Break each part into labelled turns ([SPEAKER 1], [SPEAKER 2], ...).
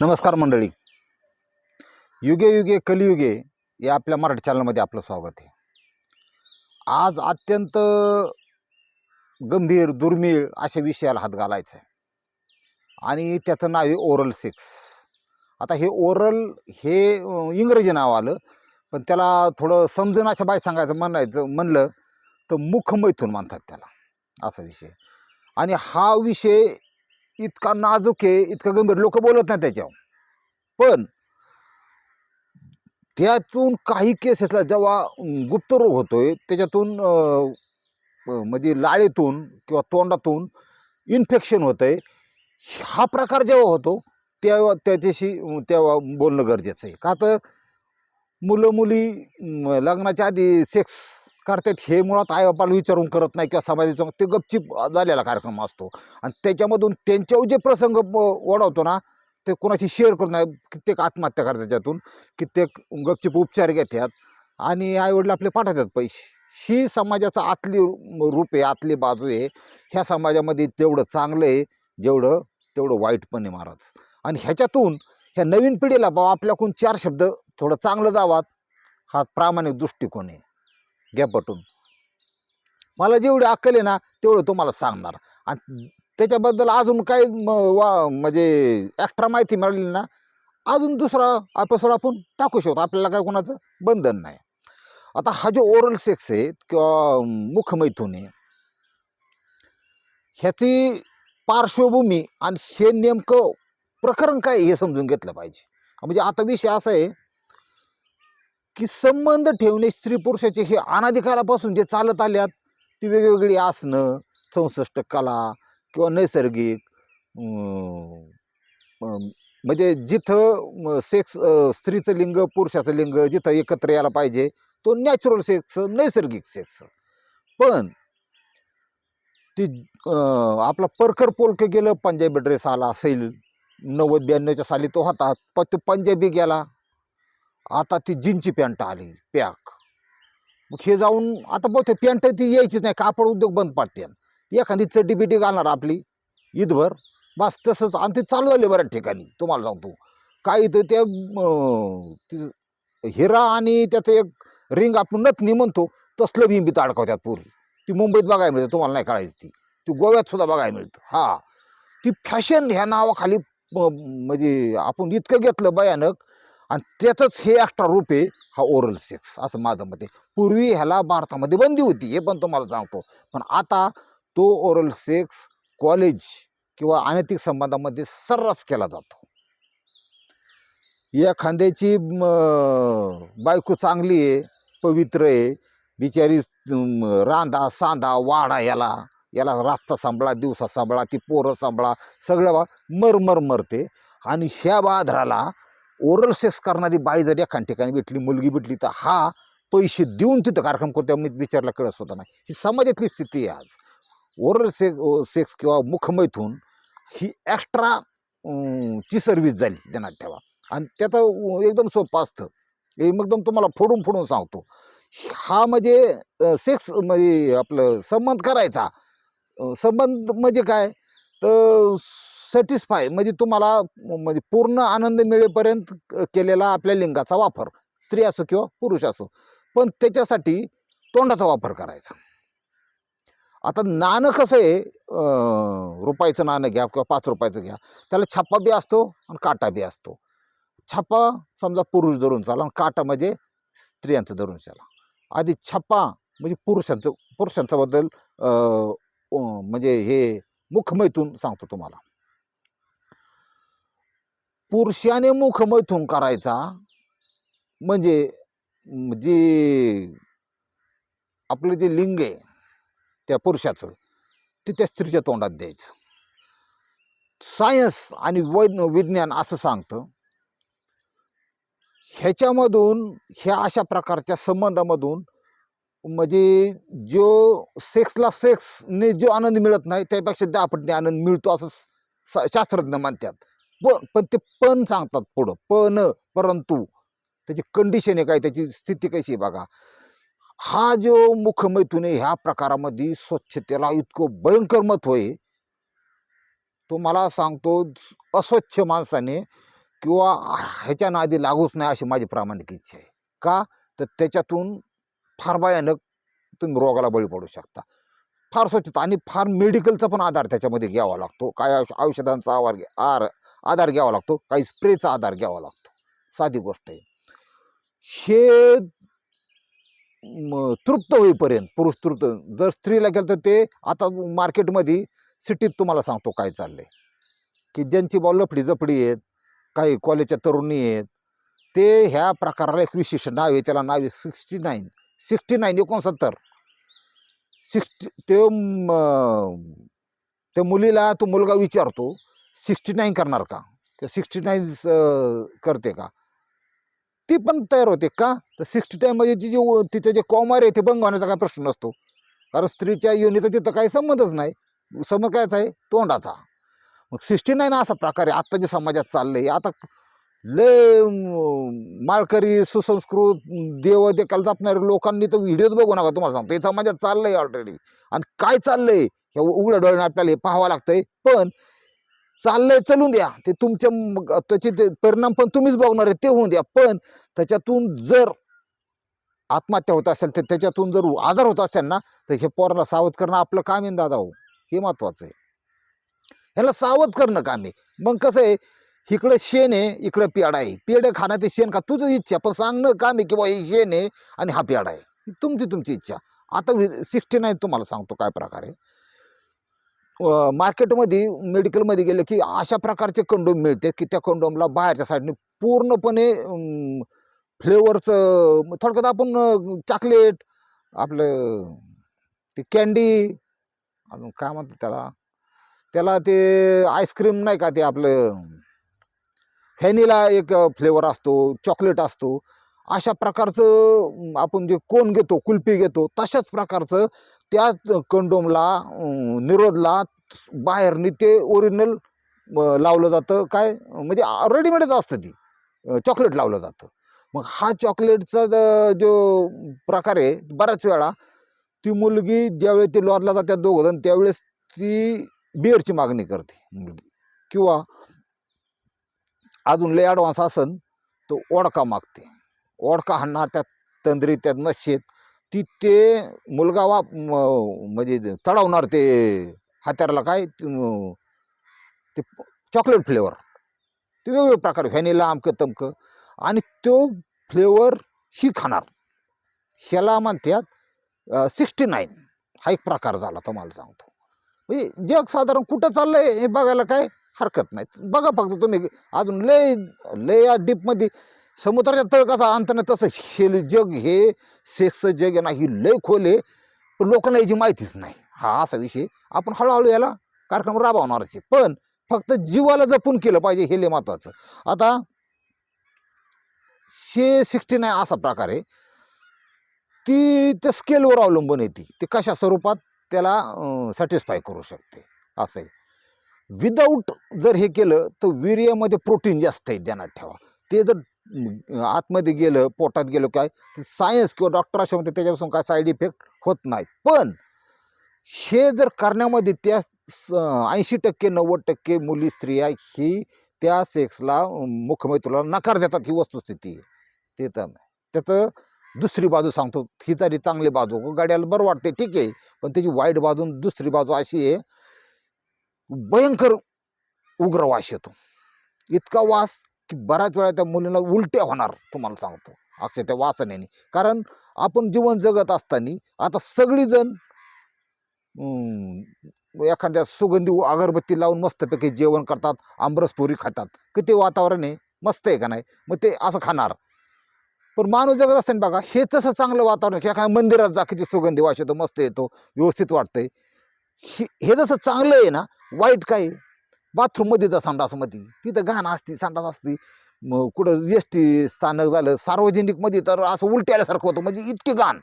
[SPEAKER 1] नमस्कार मंडळी. युगे युगे कलियुगे या आपल्या मराठी चॅनलमध्ये आपलं स्वागत आहे. आज अत्यंत गंभीर दुर्मिळ अशा विषयाला हात घालायचा आहे आणि त्याचं नाव आहे ओरल सेक्स आता हे ओरल हे इंग्रजी नाव आलं पण त्याला थोडं समजून अशा बाय सांगायचं म्हणायचं म्हणलं तर मुखमैथून म्हणतात त्याला. असा विषय. आणि हा विषय इतका नाजूक आहे इतका गंभीर. लोक बोलत नाही त्याच्यावर. पण त्यातून काही केसेसला जेव्हा अं, गुप्तरोग होतोय त्याच्यातून म्हणजे लाळेतून किंवा तोंडातून इन्फेक्शन होतंय. हा प्रकार जेव्हा होतो तेव्हा त्याच्याशी तेव्हा बोलणं गरजेचं आहे. का तर मुलं मुली लग्नाच्या आधी सेक्स करतात हे मुळात आईबापाला विचारून करत नाही किंवा समाजाचा ते गपचीप झालेला कार्यक्रम असतो. आणि त्याच्यामधून त्यांच्यावर जे प्रसंग ओढवतो ना ते कोणाशी शेअर करत नाही. कित्येक आत्महत्या करतात त्याच्यातून. कित्येक गपचीप उपचार घेतात. आणि आईवडील आपले पाठवतात पैसे. ही समाजाचा आतली रूप आहे आतली बाजू आहे. ह्या समाजामध्ये तेवढं चांगलं आहे जेवढं तेवढं वाईट पण आहे महाराज. आणि ह्याच्यातून ह्या नवीन पिढीला बाबा आपल्याकडून चार शब्द थोडं चांगलं जावात हा प्रामाणिक दृष्टिकोन आहे. घ्या पटून. मला जेवढी अक्कल आहे ना तेवढं तुम्हाला सांगणार. आणि त्याच्याबद्दल अजून काही वा म्हणजे एक्स्ट्रा माहिती मिळाली ना अजून दुसरा एपिसोड आपण टाकू शकतो. आपल्याला काय कोणाचं बंधन नाही. आता हा जो ओरल सेक्स आहे किंवा मुखमैथून आहे ह्याची पार्श्वभूमी आणि हे नेमकं प्रकरण काय हे समजून घेतलं पाहिजे. म्हणजे आता विषय असा आहे की संबंध ठेवणे स्त्री पुरुषाचे हे अनाधिकारापासून जे चालत आल्यात ती वेगवेगळी आसनं चौसष्ट कला किंवा नैसर्गिक म्हणजे जिथं सेक्स स्त्रीचं लिंग पुरुषाचं लिंग जिथं एकत्र यायला पाहिजे तो नॅचरल सेक्स नैसर्गिक सेक्स पण ती आपला परकर पोलक गेलं पंजाबी ड्रेस आला असेल नव्वद ब्याण्णवच्या साली तो होता पण तो पंजाबी गेला. आता ती जीनची पॅन्ट आली पॅक. मग हे जाऊन आता बहुतेक पॅन्ट ती यायचीच नाही कापड उद्योग बंद पडते. एखादी चड्डी बिटी घालणार आपली ईदभर. बस तसंच आणि ते चालू झाले बऱ्याच ठिकाणी तुम्हाला सांगतो. काही तर त्या हिरा आणि त्याचं एक रिंग आपण नथनी म्हणतो तसलं बिंबीत अडकवतात पूर्वी ती मुंबईत बघायला मिळते तुम्हाला नाही कळायची ती. ती गोव्यात सुद्धा बघायला मिळतं. हां. ती फॅशन ह्या नावाखाली म्हणजे आपण इतकं घेतलं भयानक आणि त्याचंच हे एक्स्ट्रा रूप आहे हा ओरल सेक्स असं माझं मत आहे. पूर्वी ह्याला भारतामध्ये बंदी होती हे पण तुम्हाला सांगतो. पण आता तो ओरल सेक्स कॉलेज किंवा अनैतिक संबंधामध्ये सर्रास केला जातो. एखाद्याची बायको चांगली आहे पवित्र आहे बिचारी रांधा सांधा वाढा वाडा याला याला रातचा सांभाळा दिवसा सांभाळा ती पोरं सांभाळा सगळं बा मर मर मरते. आणि ह्या बाधराला ओरल सेक्स करणारी बाई जर एखाद ठिकाणी भेटली मुलगी भेटली तर हा पैसे देऊन तिथं कार्यक्रम करतो मी विचारला कळत होता नाही. ही समाजातली स्थिती आहे आज. ओरल से सेक्स किंवा मुखमैथून ही एक्स्ट्रा ची सर्व्हिस झाली ध्यानात ठेवा. आणि त्याचं एकदम सोपं असतं. हे एकदम तुम्हाला फोडून फोडून सांगतो. हा म्हणजे सेक्स म्हणजे आपलं संबंध करायचा. संबंध म्हणजे काय? तर सॅटिस्फाय म्हणजे तुम्हाला म्हणजे पूर्ण आनंद मिळेपर्यंत क- केलेला आपल्या लिंगाचा वापर. स्त्री असो किंवा पुरुष असो. पण त्याच्यासाठी तोंडाचा वापर करायचा. आता नाणं कसं आहे रुपयाचं नाणं घ्या किंवा पाच रुपयाचं घ्या. त्याला छापा बी असतो आणि काटा बी असतो. छापा समजा पुरुष धरून चाला आणि काटा म्हणजे स्त्रियांचं धरून चाला. आधी छापा म्हणजे पुरुषांचं पुरुषांच्या बद्दल म्हणजे हे मुखमयतून सांगतो तुम्हाला. पुरुषाने मुखमैथून करायचा. म्हणजे जे आपलं जे लिंग आहे त्या पुरुषाचं ते त्या स्त्रीच्या तोंडात द्यायचं. सायन्स आणि वैज्ञ विज्ञान असं सांगतं ह्याच्यामधून ह्या अशा प्रकारच्या संबंधामधून म्हणजे जो सेक्सला सेक्सने जो आनंद मिळत नाही त्यापेक्षा दहा आनंद मिळतो असं स- शास्त्रज्ञ मानतात पण पण ते पण सांगतात पुढं पण परंतु त्याची कंडिशन आहे काय त्याची स्थिती कशी आहे बघा. हा जो मुखमैथून ह्या प्रकारामध्ये स्वच्छतेला इतकं भयंकर मत होय तो मला सांगतो अस्वच्छ माणसाने किंवा ह्याच्या नादी लागूच नाही अशी माझी प्रामाणिक इच्छा आहे. का? तर त्याच्यातून फार भयानक तुम्ही रोगाला बळी पडू शकता. फार स्वच्छता आणि फार मेडिकलचा पण आधार त्याच्यामध्ये घ्यावा लागतो. काय औष- औषधांचा आवार घ्या आर आधार घ्यावा लागतो. काही स्प्रेचा आधार घ्यावा लागतो. साधी गोष्ट आहे. हे तृप्त होईपर्यंत पुरुष तृप्त जर स्त्रीला गेलं तर ते आता मार्केटमध्ये सिटीत तुम्हाला सांगतो काय चाललं आहे की ज्यांची बा लफडी जपडी आहेत काही कॉलेजच्या तरुणी आहेत ते ह्या प्रकाराला एक विशिष्ट नाव आहे. त्याला नाव आहे सिक्स्टी नाईन. सिक्स्टी नाईन एकोणसत्तर. सिक्स्टी ते त्या मुलीला तो मुलगा विचारतो सिक्स्टी नाईन करणार का? किंवा सिक्स्टी नाईन करते का? ती पण तयार होते का? तर सिक्स्टी टाईममध्ये म्हणजे ती जे तिचं जे कौमार आहे ते बंग होण्याचा काय प्रश्न नसतो. कारण स्त्रीच्या योनीचा तिथं काही संबंधच नाही. संबंध कायचा आहे? तोंडाचा. मग सिक्स्टी नाईन असा प्रकार आहे. आत्ता जे समाजात चाललं आहे आता लय माळकरी सुसंस्कृत देव देखाल जपणारे लोकांनी तर व्हिडिओज बघू नका तुम्हाला सांगतो. हे समाजात चाललंय ऑलरेडी आणि काय चाललंय? हे उघड्या डोळ्याने आपल्याला हे पाहावं लागतंय. पण चाललंय चलून द्या. ते तुमच्या त्याचे ते परिणाम पण तुम्हीच बघणार आहे ते होऊन द्या. पण त्याच्यातून जर आत्महत्या होत असेल तर त्याच्यातून जर आजार होत असेल ना तर हे पोराला सावध करणं आपलं काम आहे दादा हो. हे महत्वाचं आहे. ह्याला सावध करणं काम आहे. मग कसं आहे इकडं शेण आहे इकडं पेड आहे. पेढं खाणं ते शेण का तुझं इच्छा पण सांगणं का मी की बा हे शेण आहे आणि हा पेडा आहे. तुमची तुमची इच्छा. आता सिक्स्टी नाईन तुम्हाला सांगतो काय प्रकारे मार्केटमध्ये मेडिकलमध्ये गेले की अशा प्रकारचे कंडोम मिळते की त्या कंडोमला बाहेरच्या साईडने पूर्णपणे फ्लेवरचं थोडक्यात आपण चॉकलेट आपलं ते कॅन्डी अजून काय म्हणतात त्याला? त्याला ते आईस्क्रीम नाही का ते आपलं व्हॅनिला एक फ्लेवर असतो चॉकलेट असतो. अशा प्रकारचं आपण जे कोण घेतो कुल्फी घेतो तशाच प्रकारचं त्या कंडोमला निरोधला बाहेरनी ते ओरिजिनल लावलं जातं. काय? म्हणजे रेडीमेडच असतं ती. चॉकलेट लावलं जातं. मग हा चॉकलेटचा जो प्रकार आहे बऱ्याच वेळा ती मुलगी ज्यावेळेस ती लॉजला जातात दोघं जण त्यावेळेस ती बिअरची मागणी करते मुलगी. किंवा अजून लय ॲडव्हान्स असन तो ओडका मागते. ओडका हाणणार त्या तंद्री त्या नशेत ती ते मुलगा वा म्हणजे चढवणार ते हात्यारला काय ते चॉकलेट फ्लेवर ते वेगवेगळे प्रकार व्हॅनिला अमकं तमकं. आणि तो फ्लेवर ही खाणार. ह्याला म्हणतात सिक्स्टी नाईन हा एक प्रकार झाला तुम्हाला सांगतो. म्हणजे जग साधारण कुठं चाललं आहे हे बघायला काय? हरकत नाही. बघा फक्त तुम्ही अजून लय लय या डीपमध्ये समुद्राच्या तळ कसा अंत नाही तसं हे जग हे सेक्सचं जग आहे ना ही लय खोल आहे. पण लोकांना याची माहितीच नाही. हा असा विषय आपण हळूहळू याला कार्यक्रम राबवणारच आहे. पण फक्त जीवाला जपून केलं पाहिजे हे लय महत्वाचं. आता शे सिक्स्टी नाईन असा प्रकार आहे. ती त्या स्केलवर अवलंबून येते ती. कशा स्वरूपात त्याला सॅटिस्फाय करू शकते. असं आहे. विदाऊट जर हे केलं तर वीर्यामध्ये प्रोटीन जास्त आहे ध्यानात ठेवा. ते जर आतमध्ये गेलं पोटात गेलं काय सायन्स किंवा डॉक्टर अशा म्हणते त्याच्यापासून काय साईड इफेक्ट होत नाही. पण हे जर करण्यामध्ये त्या ऐंशी टक्के नव्वद टक्के मुली स्त्रिया ही त्या सेक्सला मुखमैत्रूला नकार देतात ही वस्तुस्थिती आहे. ते तर नाही. त्याचं दुसरी बाजू सांगतो. ही तरी चांगली बाजू. गाड्याला बरं वाटते ठीक आहे. पण त्याची वाईट बाजू दुसरी बाजू अशी आहे भयंकर उग्र वास येतो. इतका वास की बऱ्याच वेळा त्या मुलीला उलट्या होणार तुम्हाला सांगतो. अक्षय त्या वासनेने. कारण आपण जीवन जगत असताना आता सगळीजण एखाद्या सुगंधी अगरबत्ती लावून मस्तपैकी जेवण करतात आंबरसपुरी खातात. किती वातावरण आहे? मस्त आहे का नाही? मग ते असं खाणार. पण माणूस जगत असताना बघा हे तसं चांगलं वातावरण की एखाद्या मंदिरात जा किती सुगंधी वास येतो मस्त येतो व्यवस्थित वाटतंय. हे हे जसं चांगलं आहे ना वाईट काय बाथरूममध्ये जा संडासमध्ये तिथं घाण असती संडास असती. मग कुठं एस टी स्थानक झालं सार्वजनिकमध्ये तर असं उलटी आल्यासारखं होतं. म्हणजे इतके घाण.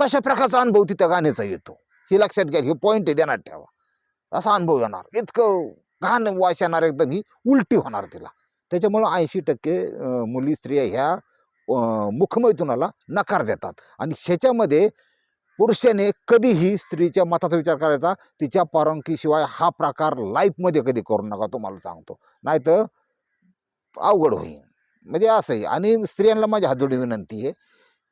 [SPEAKER 1] तशा प्रकारचा अनुभव तिथं गाण्याचा येतो. हे लक्षात घ्या हे पॉईंट आहे देणार ठेवा. असा अनुभव येणार. इतकं घाण वाश येणार एकदम ही उलटी होणार तिला. त्याच्यामुळं ऐंशी टक्के मुली स्त्रिया ह्या मुखमैथुनाला नकार देतात. आणि ह्याच्यामध्ये पुरुषाने कधीही स्त्रीच्या मताचा विचार करायचा तिच्या परवानगीशिवाय हा प्रकार लाईफमध्ये कधी करू नका तुम्हाला सांगतो. नाहीतर अवघड होईल म्हणजे असं आहे. आणि स्त्रियांना माझी हातोडी विनंती आहे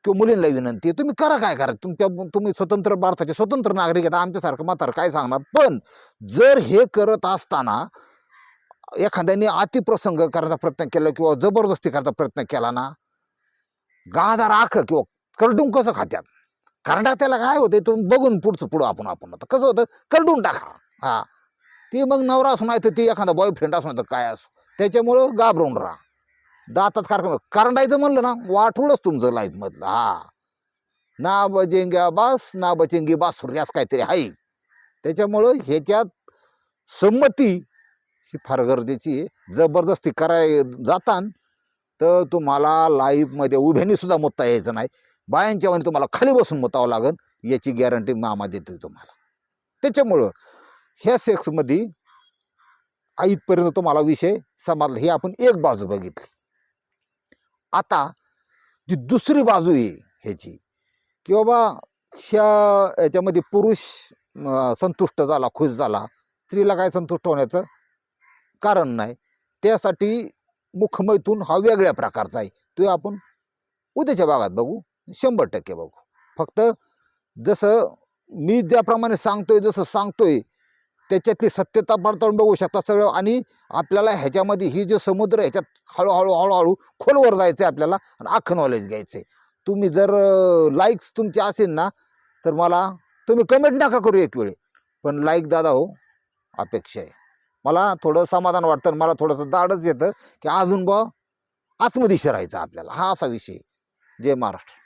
[SPEAKER 1] किंवा मुलींना विनंती आहे तुम्ही करा काय करा? तुमच्या तुम्ही स्वतंत्र भारताचे स्वतंत्र नागरिक आहेत आमच्यासारखं म्हातार काय सांगणार? पण जर हे करत असताना एखाद्याने अतिप्रसंग करायचा प्रयत्न केला किंवा जबरदस्ती करायचा प्रयत्न केला ना गाजार आख किंवा करडून कसं खात्यात? करडा त्याला काय होतं तुम्ही बघून पुढचं पुढं आपण आपण. आता कसं होतं करडून टाका. हा. ते मग नवरा असू नाही तर ते एखादा बॉयफ्रेंड असू नाही तर काय असो. त्याच्यामुळं घाबरून राहा. दातात कार्यक्रम करंडायचं म्हणलं ना वाटूळच तुमचं लाईफमधलं हा. ना बजेंग्या बास ना बचेंगी बास सूर्यास काहीतरी आहे. त्याच्यामुळं ह्याच्यात संमती ही फार गरजेची आहे. जबरदस्ती कराय जातान तर तुम्हाला लाईफमध्ये उभ्याने सुद्धा मुत्ता यायचं नाही. बायांच्या वाणी तुम्हाला खाली बसून मुतावं लागेल याची गॅरंटी मामा देतो तुम्हाला. त्याच्यामुळं ह्या सेक्समध्ये इथपर्यंत तुम्हाला विषय समजला ही आपण एक बाजू बघितली. आता जी दुसरी बाजू आहे ह्याची की बाबा ह्या याच्यामध्ये पुरुष संतुष्ट झाला खुश झाला स्त्रीला काय संतुष्ट होण्याचं कारण नाही. त्यासाठी मुखमैथून हा वेगळ्या प्रकारचा आहे. तो आपण उद्याच्या भागात बघू. शंभर टक्के बघू. फक्त जसं मी ज्याप्रमाणे सांगतोय जसं सांगतोय त्याच्यातली सत्यता पडताळून बघू शकता सगळं आणि आपल्याला ह्याच्यामध्ये ही जो समुद्र ह्याच्यात हळूहळू हळूहळू खोलवर जायचं आहे आपल्याला आणि आखं नॉलेज घ्यायचं आहे तुम्ही जर लाईक्स तुमचे असेल ना तर मला तुम्ही कमेंट नका करू एक वेळी. पण लाईक दादा हो अपेक्षा आहे. मला थोडं समाधान वाटतं आणि मला थोडंसं दाडच येतं की अजून बा आत्मदिशा राहायचं आपल्याला. हा असा विषय जय महाराष्ट्र.